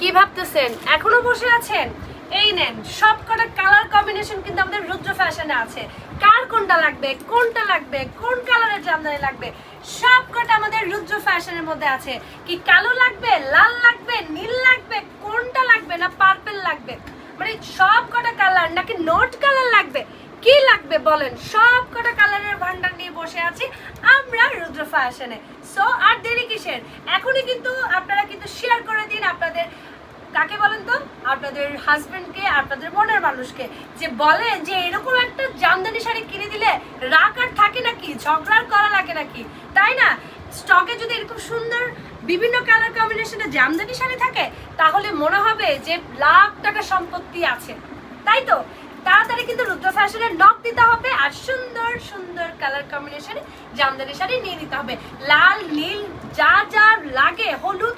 কি ভাবতেছেন? এখনও বসে আছেন? এই নেন সব কটা কালার কম্বিনেশন কিন্তু আমাদের রুদ্র ফ্যাশনে আছে। কার কোনটা লাগবে? কোনটা লাগবে? কোন কালারের জামদানি লাগবে? সব কটা আমাদের রুদ্র ফ্যাশনের মধ্যে আছে। কি কালো লাগবে? লাল লাগবে? নীল লাগবে? কোনটা লাগবে না পার্পেল লাগবে? মানে সব কটা কালার নাকি নোট কালার লাগবে? কি লাগবে বলেন? সব কটা কালারের ভান্ডার নিয়ে বসে আছি আমরা রুদ্র ফ্যাশনে সো আর দেরি কিসের? এখনই কিন্তু আপনারা কিন্তু শেয়ার করে দিন আপনাদের কাকে বলেন তো? আপনাদের হাজবেন্ডকে আপনাদের মনের মানুষকে। যে বলেন যে এরকম একটা জামদানি শাড়ি কিনে দিলে রাগ আর থাকে নাকি? ঝগড়ার করা লাগে নাকি? তাই না? স্টকে যদি এরকম সুন্দর বিভিন্ন কালার কম্বিনেশনে জামদানি শাড়ি থাকে, তাহলে মনে হবে যে লাখ টাকা সম্পত্তি আছে। তাই তো? তাড়াতাড়ি কিন্তু রুদ্র ফ্যাশনের নক দিতে হবে আর সুন্দর সুন্দর কালার কম্বিনেশনে জামদানি শাড়ি নিয়ে নিতে হবে। লাল, নীল, যা যা লাগে, হলুদ